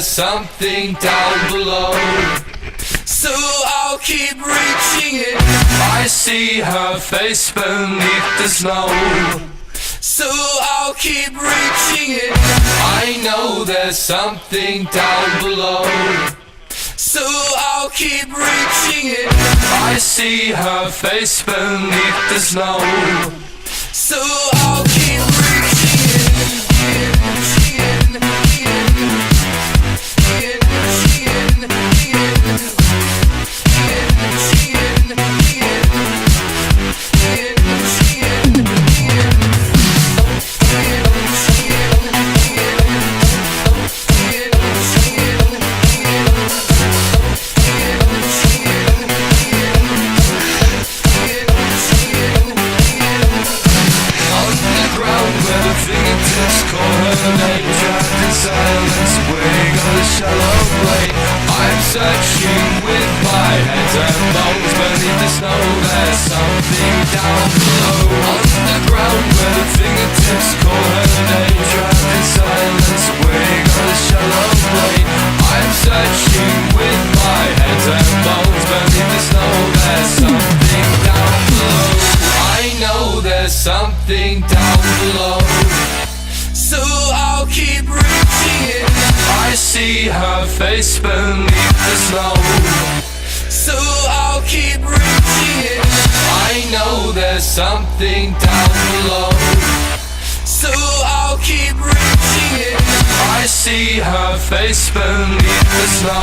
something down below. So I'll keep reaching it. I see her face beneath the snow. So I'll keep reaching it. I know there's something down below. So I'll keep reaching it. I see her face beneath the snow. So searching with my head and bones Beneath the snow. There's something down below. On the ground where the fingertips call her name. Trapped in silence, waiting on the shallow blade I'm searching with my head and bones Beneath the snow. There's something down below. I know there's something down below. So I'll keep. I see her face beneath the snow. So I'll keep reaching. I know there's something down below. So I'll keep reaching. I see her face beneath the snow.